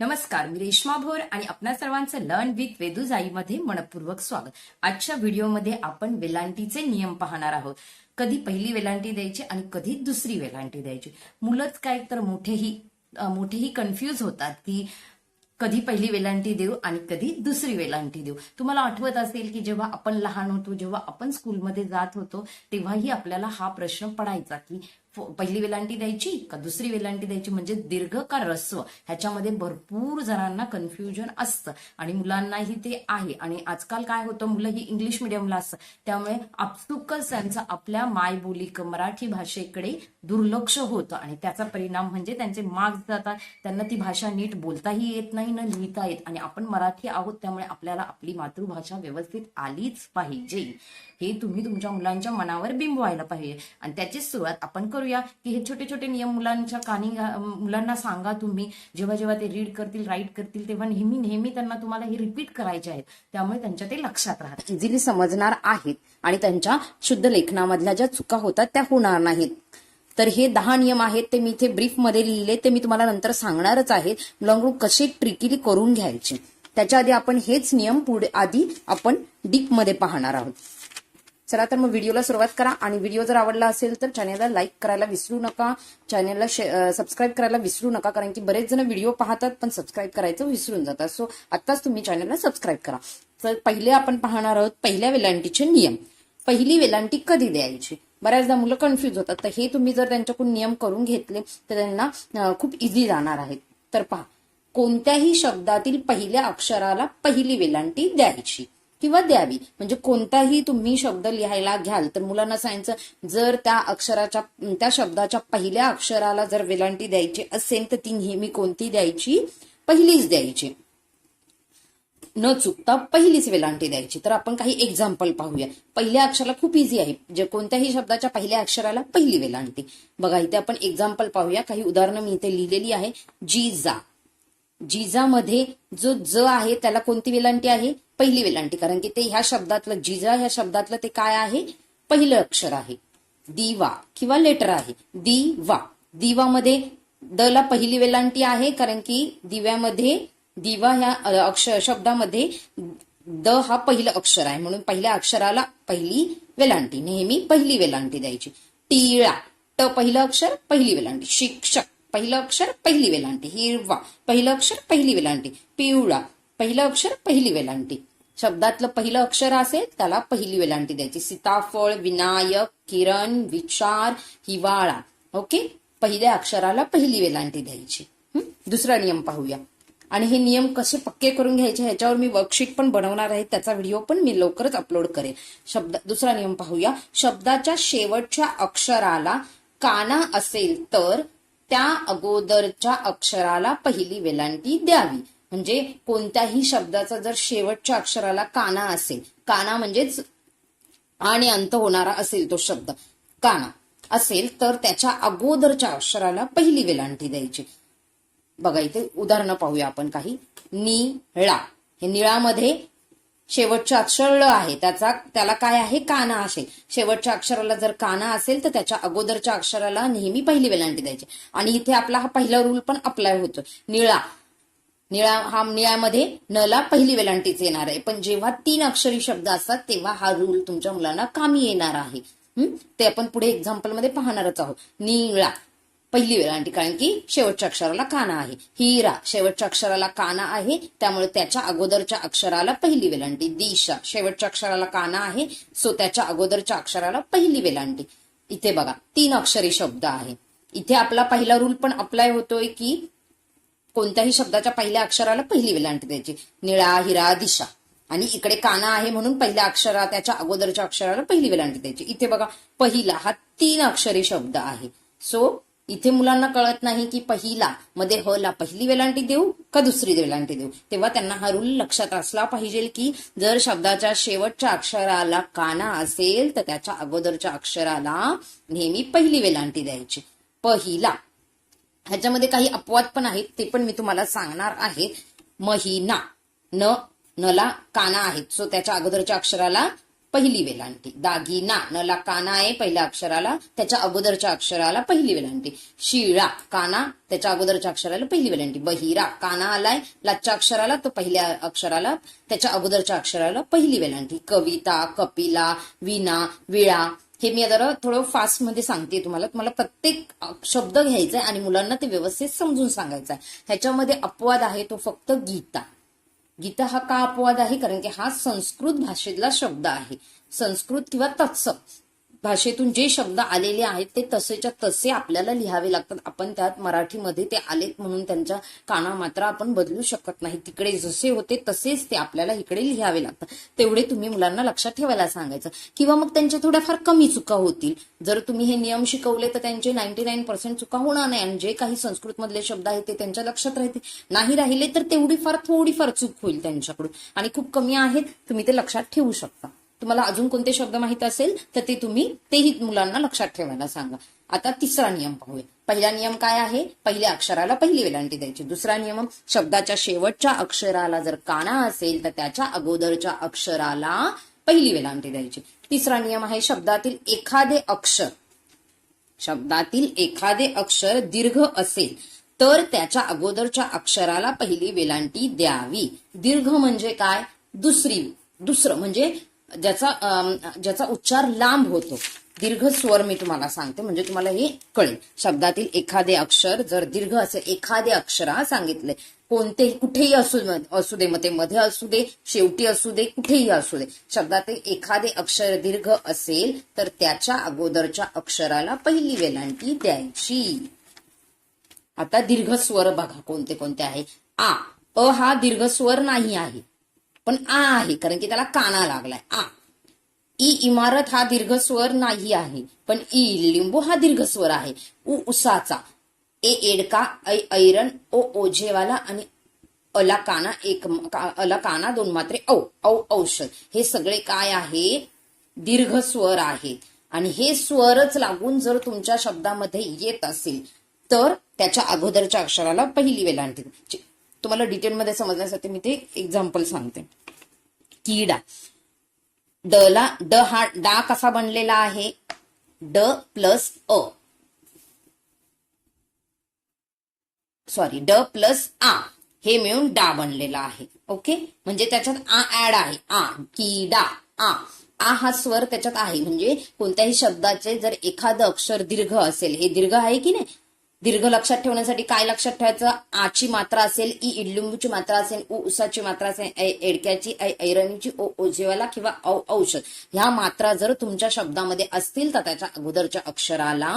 नमस्कार मी रेश्मा भोर आणि आपणा सर्वांचं लर्न विथ वेदुजाईमध्ये मनपूर्वक स्वागत. आजच्या व्हिडिओमध्ये आपण वेलांटीचे नियम पाहणार आहोत. कधी पहिली वेलांटी द्यायची आणि कधी दुसरी वेलांटी द्यायची. मुलंच काय तर मोठेही मोठेही कन्फ्यूज होतात की कधी पहिली वेलांटी देऊ आणि कधी दुसरी वेलांटी देऊ. तुम्हाला आठवत असेल की जेव्हा आपण लहान होतो जेव्हा आपण स्कूलमध्ये जात होतो तेव्हाही आपल्याला हा प्रश्न पडायचा की पहिली वेलांटी द्यायची का दुसरी वेलांटी द्यायची म्हणजे दीर्घ का रस्व ह्याच्यामध्ये भरपूर जणांना कन्फ्युजन असतं. आणि मुलांनाही ते आहे. आणि आजकाल काय होतं मुलं ही इंग्लिश मिडियमला असतं त्यामुळे आपसुकच त्यांचं आपल्या मायबोली मराठी भाषेकडे दुर्लक्ष होतं. आणि त्याचा परिणाम म्हणजे त्यांचे मार्क्स जातात. त्यांना ती भाषा नीट बोलताही येत नाही न लिहिता येत. आणि आपण मराठी आहोत त्यामुळे आपल्याला आपली मातृभाषा व्यवस्थित आलीच पाहिजे. हे तुम्ही तुमच्या मुलांच्या मनावर बिंबवायला पाहिजे. आणि त्याची सुरुवात आपण करूया की हे छोटे छोटे नियम मुलांच्या कानी मुलांना सांगा तुम्ही. जेव्हा जेव्हा ते रीड करतील राईट करतील तेव्हा नेहमी नेहमी त्यांना तुम्हाला हे रिपीट करायचे आहेत. त्यामुळे त्यांच्या ते लक्षात राहतात इझिली समजणार आहेत. आणि त्यांच्या शुद्ध लेखनामधल्या ज्या चुका होतात त्या होणार नाहीत. तर हे दहा नियम आहेत ते मी इथे ब्रीफमध्ये लिहिले ते मी तुम्हाला नंतर सांगणारच आहे. मुलांकडून कसे ट्रिकिली करून घ्यायचे. त्याच्या आधी आपण हेच नियम पुढे आधी आपण डीपमध्ये पाहणार आहोत. चला तर मग व्हिडिओला सुरुवात करा. आणि व्हिडिओ जर आवडला असेल तर चॅनेलला लाईक करायला विसरू नका. चॅनेलला सबस्क्राईब करायला विसरू नका. कारण की बरेच जण व्हिडिओ पाहतात पण सबस्क्राईब करायचं विसरून जातात. सो आत्ताच तुम्ही चॅनेलला सबस्क्राईब करा. तर पहिले आपण पाहणार आहोत पहिल्या वेलांटीचे नियम. पहिली वेलांटी कधी द्यायची? बऱ्याचदा मुलं कन्फ्युज होतात. तर हे तुम्ही जर त्यांच्याकडून नियम करून घेतले तर त्यांना खूप इझी जाणार आहेत. तर पहा. कोणत्याही शब्दातील पहिल्या अक्षराला पहिली वेलांटी द्यायची. किंवा द्यावी. म्हणजे कोणताही तुम्ही शब्द लिहायला घ्याल तर मुलांना सांगायचं जर त्या अक्षराच्या त्या शब्दाच्या पहिल्या अक्षराला जर वेलांटी द्यायची असेल तर ती नेहमी कोणती द्यायची? पहिलीच द्यायची. न चुकता पहिलीच वेलांटी द्यायची. तर आपण काही एक्झाम्पल पाहूया. पहिल्या अक्षराला खूप इझी आहे. जे कोणत्याही शब्दाच्या पहिल्या अक्षराला पहिली वेलांटी. बघा इथे आपण एक्झाम्पल पाहूया. काही उदाहरणं मी इथे लिहिलेली आहे. जिजा. जिजामध्ये जो ज आहे त्याला कोणती वेलांटी आहे? पहिली वेलांटी. कारण की ते ह्या शब्दातलं जिजा ह्या शब्दातलं ते काय आहे? पहिलं अक्षर आहे. दिवा किंवा लेटर आहे. दिवा. दिवामध्ये द ला पहिली वेलांटी आहे कारण की दिव्यामध्ये दिवा ह्या अक्षर शब्दामध्ये द हा पहिलं अक्षर आहे. म्हणून पहिल्या अक्षराला पहिली वेलांटी. नेहमी पहिली वेलांटी द्यायची. टिळा. ट पहिलं अक्षर पहिली वेलांटी. शिक्षक. पहिलं अक्षर पहिली वेलांटी. हिरवा. पहिलं अक्षर पहिली वेलांटी. पिवळा. पहिलं अक्षर पहिली वेलांटी. शब्दातलं पहिलं अक्षर असेल त्याला पहिली वेलांटी द्यायची. सीताफळ विनायक किरण विचार हिवाळा. ओके? पहिल्या अक्षराला पहिली वेलांटी द्यायची. दुसरा नियम पाहूया. आणि हे नियम कसे पक्के करून घ्यायचे ह्याच्यावर मी वर्कशीट पण बनवणार आहे. त्याचा व्हिडिओ पण मी लवकरच अपलोड करेन. शब्द दुसरा नियम पाहूया. शब्दाच्या शेवटच्या अक्षराला काना असेल तर त्या अगोदरच्या अक्षराला पहिली वेलांटी द्यावी. म्हणजे कोणत्याही शब्दाचा जर शेवटच्या अक्षराला काना असेल काना म्हणजेच आणि अंत होणारा असेल तो शब्द काना असेल तर त्याच्या अगोदरच्या अक्षराला पहिली वेलांटी द्यायची. बघा इथे उदाहरणं पाहूया आपण काही. निळा. हे निळामध्ये शेवटचं अक्षर ळ आहे. त्याचा त्याला काय आहे? काना असेल. शेवटच्या अक्षराला जर काना असेल तर त्याच्या अगोदरच्या अक्षराला नेहमी पहिली वेलांटी द्यायची. आणि इथे आपला हा पहिला रूल पण अप्लाय होतो निळा. निळा हा निळ्यामध्ये नला पहिली वेलांटीच येणार आहे. पण जेव्हा तीन अक्षरी शब्द असतात तेव्हा हा रूल तुमच्या मुलांना कामी येणार आहे. ते आपण पुढे एक्झाम्पलमध्ये पाहणारच आहोत. निळा. पहिली वेलांटी कारण की शेवटच्या अक्षराला काना आहे. हिरा शेवटच्या अक्षराला काना आहे त्यामुळे त्याच्या अगोदरच्या अक्षराला पहिली वेलांटी दिशा शेवटच्या अक्षराला काना आहे सो त्याच्या अगोदरच्या अक्षराला पहिली वेलांटी इथे बघा तीन अक्षरी शब्द आहे. इथे आपला पहिला रूल पण अप्लाय होतोय की कोणत्याही शब्दाच्या पहिल्या अक्षराला पहिली वेलांटी द्यायची. निळा हिरा दिशा. आणि इकडे काना आहे म्हणून पहिल्या अक्षरा त्याच्या अगोदरच्या अक्षराला पहिली वेलांटी द्यायची. इथे बघा पहिला हा तीन अक्षरी शब्द आहे. सो इथे मुलांना कळत नाही की पहिला मध्ये ह ला पहिली वेलांटी देऊ का दुसरी वेलांटी देऊ? तेव्हा त्यांना हा रूल लक्षात असला पाहिजे की जर शब्दाच्या शेवटच्या अक्षराला काना असेल तर त्याच्या अगोदरच्या अक्षराला नेहमी पहिली वेलांटी द्यायची. पहिला. ह्याच्यामध्ये काही अपवाद पण आहेत ते पण मी तुम्हाला सांगणार आहे. महिना. न नला काना आहेत. सो त्याच्या अगोदरच्या अक्षराला पहिली वेलांटी. दागिना नला काना आहे पहिल्या अक्षराला त्याच्या अगोदरच्या अक्षराला पहिली वेलांटी. शिळा काना त्याच्या अगोदरच्या अक्षराला पहिली वेलांटी. बहिरा काना आलाय लाच्या अक्षराला तो पहिल्या अक्षराला त्याच्या अगोदरच्या अक्षराला पहिली वेलांटी. कविता कपिला विना विळा. हे मी जरा थोडं फास्टमध्ये सांगते तुम्हाला. तुम्हाला प्रत्येक शब्द घ्यायचा आहे आणि मुलांना ते व्यवस्थित समजून सांगायचं आहे ह्याच्यामध्ये अपवाद आहे तो फक्त गीता. गीता हा का अपवाद आहे? कारण की हा संस्कृत भाषेतला शब्द आहे. संस्कृत किंवा तत्सम. भाषेतून जे शब्द आलेले आहेत ते तसेच्या तसे आपल्याला लिहावे लागतात. आपण त्यात मराठीमध्ये ते आलेत म्हणून त्यांच्या काना मात्रा आपण बदलू शकत नाही. तिकडे जसे होते तसेच ते आपल्याला इकडे लिहावे लागतात. तेवढे तुम्ही मुलांना लक्षात ठेवायला सांगायचं. किंवा मग त्यांच्या थोड्याफार कमी चुका होतील. जर तुम्ही हे नियम शिकवले तर त्यांचे नाईन्टी नाईन पर्सेंट चुका होणार नाही आणि जे काही संस्कृत मधले शब्द आहेत ते त्यांच्या लक्षात राहतील. नाही राहिले तर तेवढी फार थोडीफार चूक होईल त्यांच्याकडून. आणि खूप कमी आहेत तुम्ही ते लक्षात ठेवू शकता. तुम्हाला अजून कोणते शब्द माहीत असेल तर ते तुम्ही तेही मुलांना लक्षात ठेवायला सांगा. आता तिसरा नियम पाहूया. पहिला नियम काय आहे? पहिल्या अक्षराला पहिली वेलांटी द्यायची. दुसरा नियम शब्दाच्या शेवटच्या अक्षराला जर काना असेल तर त्याच्या अगोदरच्या अक्षराला पहिली वेलांटी द्यायची. तिसरा नियम आहे शब्दातील एखादे अक्षर शब्दातील एखादे अक्षर दीर्घ असेल तर त्याच्या अगोदरच्या अक्षराला पहिली वेलांटी द्यावी. दीर्घ म्हणजे काय? दुसरी दुसरं म्हणजे ज्याचा ज्याचा उच्चार लांब होतो. दीर्घ स्वर मी तुम्हाला सांगते म्हणजे तुम्हाला हे कळेल. शब्दातील एखादे अक्षर जर दीर्घ असेल एखादे अक्षर हा सांगितले कोणतेही कुठेही असू असू दे मग ते मध्ये असू दे शेवटी असू दे कुठेही असू दे शब्दातील एखादे अक्षर दीर्घ असेल तर त्याच्या अगोदरच्या अक्षराला पहिली वेलांटी द्यायची. आता दीर्घ स्वर बघा कोणते कोणते आहे. आ अ हा दीर्घ स्वर नाही आहे. पण आ आहे कारण की त्याला काना लागलाय. आ. ई इमारत हा दीर्घ स्वर नाही आहे पण ई लिंबू हा दीर्घ स्वर आहे. उ उसाचा. ए एडका ऐ ऐरण ओ ओझेवाला आणि अला काना एक का- अला काना दोन मात्रे औ औ औषध. हे सगळे काय आहे? दीर्घ स्वर आहेत. आणि हे स्वरच लागून जर तुमच्या शब्दामध्ये येत असेल तर त्याच्या अगोदरच्या अक्षराला पहिली वेलांटी तुम्हाला डिटेलमध्ये समजण्यासाठी मी ते एक्झाम्पल सांगते. किडा. डला ड हा डा कसा बनलेला आहे? ड प्लस अ. सॉरी ड प्लस आ. हे मिळून डा बनलेला आहे. ओके म्हणजे त्याच्यात आ ऍड आहे. आ किडा. आ. आ हा स्वर त्याच्यात आहे. म्हणजे कोणत्याही शब्दाचे जर एखादं अक्षर दीर्घ असेल हे दीर्घ आहे की नाही? दीर्घ लक्षात ठेवण्यासाठी काय लक्षात ठेवायचं? आची मात्रा असेल ई इडलिंबूची मात्रा असेल उ उसाची मात्रा असेल ऐ एडक्याची ऐ ऐरणीची ओ ओजेवाला किंवा औ औषध. ह्या मात्रा जर तुमच्या शब्दामध्ये असतील तर त्याच्या अगोदरच्या अक्षराला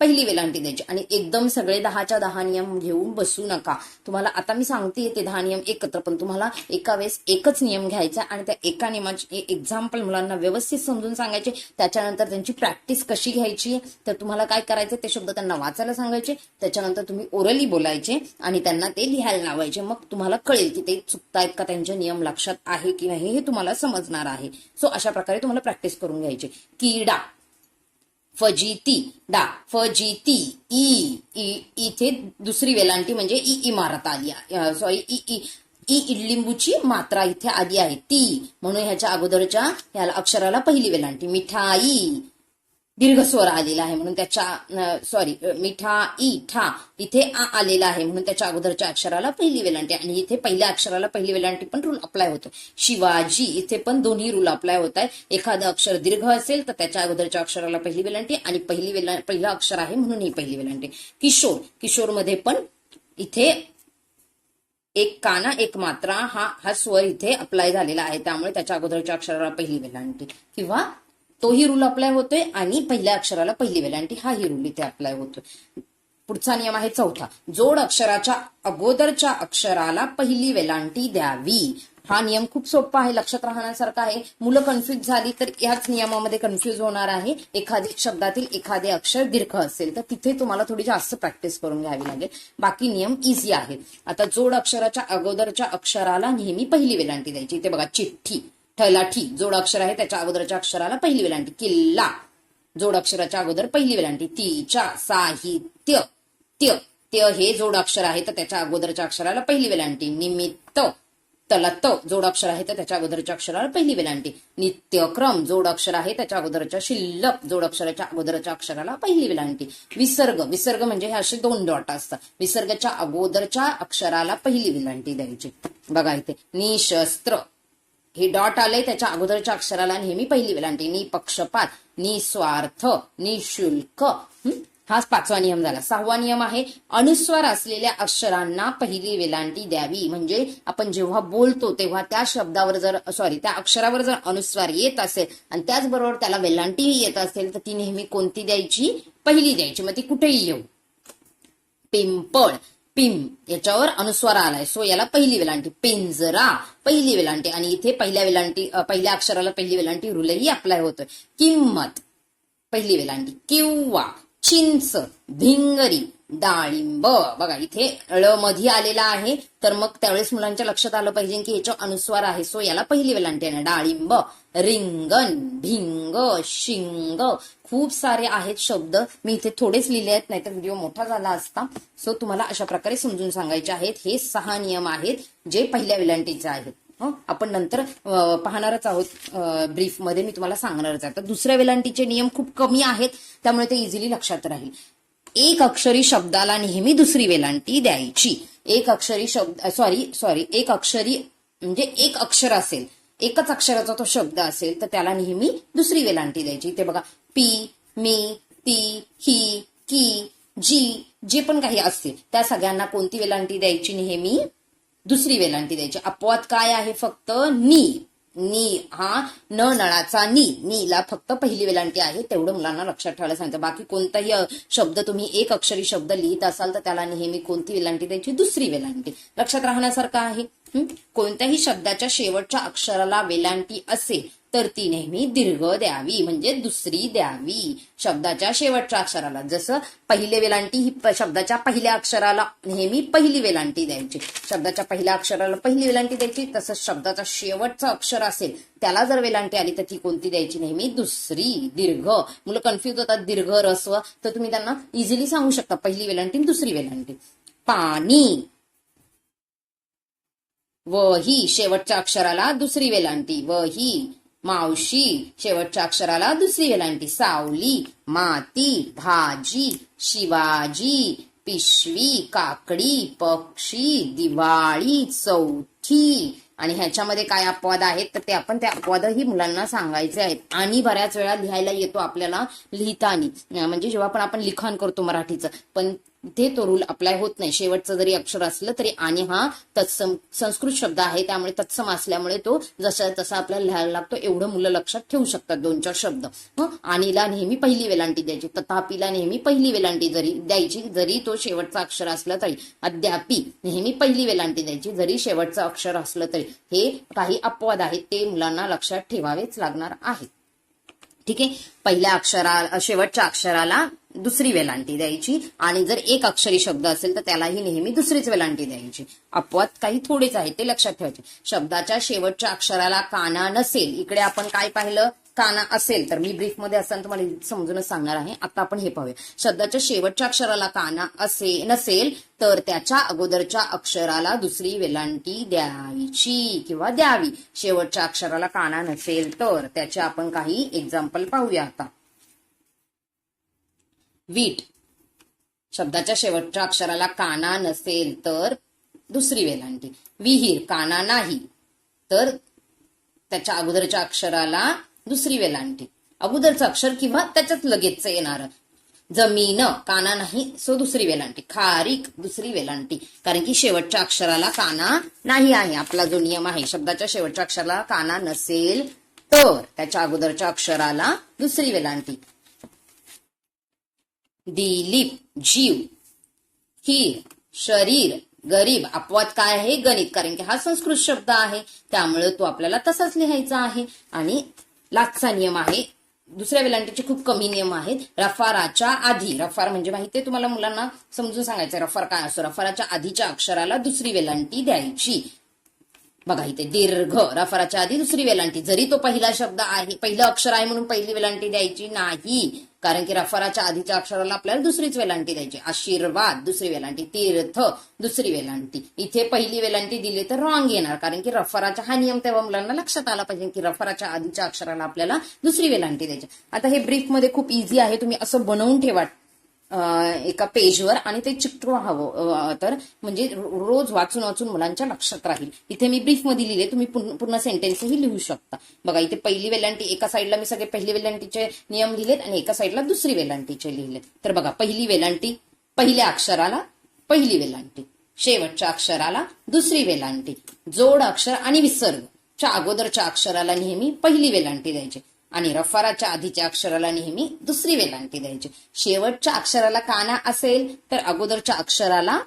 पहिली वेलांटी द्यायची. आणि एकदम सगळे दहाच्या दहा नियम घेऊन बसू नका. तुम्हाला आता मी सांगते ते दहा नियम एकत्र पण तुम्हाला एका वेळेस एकच नियम घ्यायचा आणि त्या एका नियमाची एक्झाम्पल मुलांना व्यवस्थित समजून सांगायचे. त्याच्यानंतर त्यांची प्रॅक्टिस कशी घ्यायची? तर तुम्हाला काय करायचं? ते शब्द त्यांना वाचायला सांगायचे. त्याच्यानंतर तुम्ही ओरली बोलायचे आणि त्यांना ते लिहायला लावायचे. मग तुम्हाला कळेल की ते चुकतायत का? त्यांचे नियम लक्षात आहे की नाही हे तुम्हाला समजणार आहे. सो अशा प्रकारे तुम्हाला प्रॅक्टिस करून घ्यायची. कीडा. फजिती डा फजिती ई ई- इथे दुसरी वेलांटी म्हणजे ई इमारत आली सॉरी ई ई ई इडलिंबूची मात्रा इथे आली आहे. ती म्हणून ह्याच्या अगोदरच्या ह्याला अक्षराला पहिली वेलांटी. मिठाई दीर्घ स्वर आलेला आहे म्हणून त्याच्या सॉरी मिठा ई ठा इथे आ आलेला आहे म्हणून त्याच्या अगोदरच्या अक्षराला पहिली वेलांटी आणि इथे पहिल्या अक्षराला पहिली वेलांटी पण रूल अप्लाय होतो. शिवाजी इथे पण दोन्ही रूल अप्लाय होत आहे एखादं अक्षर दीर्घ असेल तर त्याच्या अगोदरच्या अक्षराला पहिली वेलांटी आणि पहिली वेला पहिलं अक्षर आहे म्हणून ही पहिली वेलांटी. किशोर किशोरमध्ये पण इथे एक काना एक मात्रा हा हा स्वर इथे अप्लाय झालेला आहे. त्यामुळे त्याच्या अगोदरच्या अक्षराला पहिली वेलांटी किंवा तोही रूल अप्लाय होतोय आणि पहिल्या अक्षराला पहिली वेलांटी हाही रूल इथे अप्लाय होतोय. पुढचा नियम आहे चौथा. जोड अक्षराच्या अगोदरच्या अक्षराला पहिली वेलांटी द्यावी. हा नियम खूप सोपा आहे लक्षात राहण्यासारखा आहे. मुलं कन्फ्युज झाली तर याच नियमामध्ये कन्फ्युज होणार आहे. एखादी शब्दातील एखादे अक्षर दीर्घ असेल तर तिथे तुम्हाला थोडी जास्त प्रॅक्टिस करून घ्यावी लागेल. बाकी नियम इझी आहेत. आता जोड अक्षराच्या अगोदरच्या अक्षराला नेहमी पहिली वेलांटी द्यायची. इथे बघा चिठ्ठी. ठलाठी जोड अक्षर आहे त्याच्या अगोदरच्या अक्षराला पहिली वेलांटी. किल्ला जोड अक्षराच्या अगोदर पहिली वेलांटी. तिच्या साहित्य त्य. त्य हे जोड अक्षर आहे तर त्याच्या अगोदरच्या अक्षराला पहिली वेलांटी. निमित्त त्याला त जोड अक्षर आहे तर त्याच्या अगोदरच्या अक्षराला पहिली वेलांटी. नित्यक्रम जोड अक्षर आहे त्याच्या अगोदरच्या शिल्लक जोड अक्षराच्या अगोदरच्या अक्षराला पहिली वेलांटी. विसर्ग विसर्ग म्हणजे हे असे दोन डॉट असतात. विसर्गाच्या अगोदरच्या अक्षराला पहिली वेलांटी द्यायची. बघा इथे निशस्त्र हे डॉट आलंय त्याच्या अगोदरच्या अक्षराला नेहमी पहिली वेलांटी. निपक्षपात निस्वार्थ निशुल्क हाच पाचवा नियम झाला. सहावा नियम आहे अनुस्वार असलेल्या अक्षरांना पहिली वेलांटी द्यावी. म्हणजे आपण जेव्हा बोलतो तेव्हा त्या शब्दावर जर सॉरी त्या अक्षरावर जर अनुस्वार येत असेल आणि त्याचबरोबर त्याला वेलांटीही येत असेल तर ती नेहमी कोणती द्यायची? पहिली द्यायची. मग ती कुठेही येऊ. पिंपळ. पिम याच्यावर अनुस्वार आलाय. सो याला पहिली वेलांटी. पिंजरा. पहिली वेलांटी. आणि इथे पहिल्या वेलांटी पहिल्या अक्षराला पहिली वेलांटी रुलही अप्लाय होतोय. किंमत. पहिली वेलांटी. किंवा. चिंच. भिंगरी. डाळिंब. बघा इथे ळ मध्ये आलेला आहे. तर मग त्यावेळेस मुलांच्या लक्षात आलं पाहिजे की याच्या अनुस्वार आहे. सो याला पहिली वेलांटी आहे डाळिंब रिंगण भिंग शिंग. खूप सारे आहेत शब्द. मी इथे थोडेच लिहिले आहेत नाहीतर व्हिडिओ मोठा झाला असता. सो तुम्हाला अशा प्रकारे समजून सांगायचे आहेत. हे सहा नियम आहेत जे पहिल्या वेलांटीचे आहेत. आपण नंतर पाहणारच आहोत ब्रीफमध्ये मी तुम्हाला सांगणारच आहे. तर दुसऱ्या वेलांटीचे नियम खूप कमी आहेत. त्यामुळे ते इझिली लक्षात राहील. एक अक्षरी शब्दाला नेहमी दुसरी वेलांटी द्यायची. एक अक्षरी शब्द सॉरी सॉरी एक अक्षरी म्हणजे एक अक्षर असेल एकच अक्षराचा तो शब्द असेल तर त्याला नेहमी दुसरी वेलांटी द्यायची. ते बघा पी मी ती ही की जी जे पण काही असतील त्या सगळ्यांना कोणती वेलांटी द्यायची? नेहमी दुसरी वेलांटी द्यायची. अपवाद काय आहे? फक्त नी. नी हा न नळाचा नी. नीला फक्त पहिली वेलांटी आहे तेवढं मुलांना लक्षात ठेवायला सांगतं बाकी कोणताही शब्द तुम्ही एक अक्षरी शब्द लिहित असाल तर त्याला नेहमी कोणती वेलांटी द्यायची? दुसरी वेलांटी. लक्षात राहण्यासारखं आहे. कोणत्याही शब्दाच्या शेवटच्या अक्षराला वेलांटी असेल तर ती नेहमी दीर्घ द्यावी म्हणजे दुसरी द्यावी. शब्दाच्या शेवटच्या अक्षराला जसं पहिले वेलांटी ही शब्दाच्या पहिल्या अक्षराला नेहमी पहिली वेलांटी द्यायची. शब्दाच्या पहिल्या अक्षराला पहिली वेलांटी द्यायची तसंच शब्दाचा शेवटचा अक्षर असेल त्याला जर वेलांटी आली तर ती कोणती द्यायची नेहमी? दुसरी दीर्घ. मुलं कन्फ्युज होतात दीर्घ रस्व तर तुम्ही त्यांना इझिली सांगू शकता पहिली वेलांटी दुसरी वेलांटी. पाणी. व ही शेवटच्या अक्षराला दुसरी वेलांटी. व ही मावशी शेवटच्या अक्षराला दुसरी वेलांटी सावली माती भाजी शिवाजी पिशवी काकडी पक्षी दिवाळी चौथी. आणि ह्याच्यामध्ये काय अपवाद आहेत? तर ते आपण त्या अपवादही मुलांना सांगायचे आहेत. आणि बऱ्याच वेळा लिहायला येतो आपल्याला लिहितानी. म्हणजे जेव्हा पण आपण लिखाण करतो मराठीचं पण ते तो रूल अप्लाय होत नाही. शेवटचं जरी अक्षर असलं तरी आणि हा तत्सम संस्कृत शब्द आहे. त्यामुळे तत्सम असल्यामुळे तो जसा तसा आपल्याला लिहायला लागतो. एवढं मुलं लक्षात ठेवू शकतात दोन चार शब्द. हं? आणीला नेहमी पहिली वेलांटी द्यायची. तथापीला नेहमी पहिली वेलांटी जरी द्यायची जरी तो शेवटचा अक्षर असला तरी. अद्यापी नेहमी पहिली वेलांटी द्यायची जरी शेवटचं अक्षर असलं तरी. हे काही अपवाद आहेत. ते मुलांना लक्षात ठेवावेच लागणार आहेत ठीक आहे? पहिल्या अक्षरा शेवटच्या अक्षराला दुसरी वेलांटी द्यायची. आणि जर एक अक्षरी शब्द असेल तर त्यालाही नेहमी दुसरीच वेलांटी द्यायची. अपवाद काही थोडेच आहेत ते लक्षात ठेवायचे. शब्दाच्या शेवटच्या अक्षराला काना नसेल इकडे आपण काय पाहिलं? काना असेल तर मी ब्रीफमध्ये असं असताना तुम्हाला समजूनच सांगणार आहे. आता आपण हे पाहूया. शब्दाच्या शेवटच्या अक्षराला काना असे नसेल तर त्याच्या अगोदरच्या अक्षराला दुसरी वेलांटी द्यायची किंवा द्यावी. शेवटच्या अक्षराला काना नसेल तर त्याचे आपण काही एक्झाम्पल पाहूया आता. वीट. शब्दाच्या शेवटच्या अक्षराला काना नसेल तर दुसरी वेलांटी विहीर काना नाही तर त्याच्या अगोदरच्या अक्षराला दुसरी वेलांटी अगोदरचं अक्षर किंवा त्याच्यात लगेच येणार. जमीन काना नाही सो दुसरी वेलांटी खारीक दुसरी वेलांटी कारण की शेवटच्या अक्षराला काना नाही आहे. आपला जो नियम आहे शब्दाच्या शेवटच्या अक्षराला काना नसेल तर त्याच्या अगोदरच्या अक्षराला दुसरी वेलांटी दिलीप जीव. हीर शरीर गरीब अपवाद काय आहे? गणित. कारण की हा संस्कृत शब्द आहे. त्यामुळे तो आपल्याला तसाच लिहायचा आहे. आणि लाचचा नियम आहे. दुसऱ्या वेलांटीचे खूप कमी नियम आहेत. रफाराच्या आधी. रफार म्हणजे माहितीये तुम्हाला मुलांना? समजून सांगायचं रफार काय असतो? रफाराच्या आधीच्या अक्षराला दुसरी वेलांटी द्यायची. बघा इथे दीर्घ रफराच्या आधी दुसरी वेलांटी. जरी तो पहिला शब्द आहे पहिलं अक्षर आहे म्हणून पहिली वेलांटी द्यायची नाही. कारण की रफराच्या आधीच्या अक्षराला आपल्याला दुसरीच वेलांटी द्यायची. आशीर्वाद दुसरी वेलांटी. तीर्थ दुसरी वेलांटी. इथे पहिली वेलांटी दिली तर रॉंग येणार. कारण की रफराच्या हा नियम तेव्हा मुलांना लक्षात आला पाहिजे की रफराच्या आधीच्या अक्षराला आपल्याला दुसरी वेलांटी द्यायची. आता हे ब्रीफमध्ये खूप इझी आहे. तुम्ही असं बनवून ठेवा. एका पेजवर आणि ते चिकटून हवं तर म्हणजे रोज वाचून वाचून मुलांच्या लक्षात राहील. इथे मी ब्रीफमध्ये लिहिले तुम्ही पूर्ण पूर्ण सेंटेन्सही लिहू शकता. बघा इथे पहिली वेलांटी एका साईडला मी सगळे पहिली वेलांटीचे नियम लिहिलेत आणि एका साईडला दुसरी वेलांटीचे लिहिलेत. तर बघा पहिली वेलांटी पहिल्या अक्षराला पहिली वेलांटी शेवटच्या अक्षराला दुसरी वेलांटी जोड अक्षर आणि विसर्ग. च्या अगोदरच्या अक्षराला नेहमी पहिली वेलांटी द्यायची. आणि रफाराच्या आधीच्या अक्षराला नेहमी दुसरी वेलांटी द्यायची. शेवटच्या अक्षराला काना असेल तर अगोदरच्या अक्षराला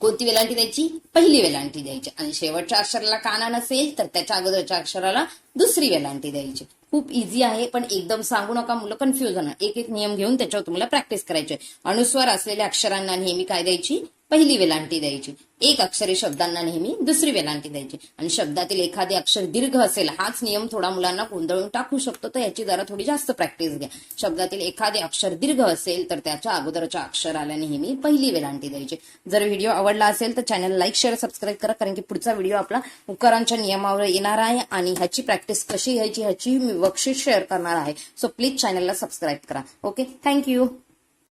कोणती वेलांटी द्यायची? पहिली वेलांटी द्यायची. आणि शेवटच्या अक्षराला काना नसेल तर त्याच्या अगोदरच्या अक्षराला दुसरी वेलांटी द्यायची. खूप इझी आहे पण एकदम सांगू नका मुलं कन्फ्युज होणार. एक एक नियम घेऊन त्याच्यावर तुम्हाला प्रॅक्टिस करायची आहे अनुस्वार असलेल्या अक्षरांना नेहमी काय द्यायची? पहिली वेलांटी द्यायची. एक अक्षरे शब्दांना नेहमी दुसरी वेलांटी द्यायची. आणि शब्दातील एखादे अक्षर दीर्घ असेल हाच नियम थोडा मुलांना गोंधळून टाकू शकतो. तर याची जरा थोडी जास्त प्रॅक्टिस घ्या. शब्दातील एखादे अक्षर दीर्घ असेल तर त्याच्या अगोदरच्या अक्षराला नेहमी पहिली वेलांटी द्यायची. जर व्हिडिओ आवडला असेल तर चॅनल लाईक शेअर सबस्क्राईब करा कारण की पुढचा व्हिडिओ आपला उकारांच्या नियमावर येणार आहे आणि ह्याची प्रॅक्टिस कशी घ्यायची ह्याची मी बक्षीस शेअर करणार आहे. सो प्लीज चॅनलला सबस्क्राईब करा. ओके? Thank you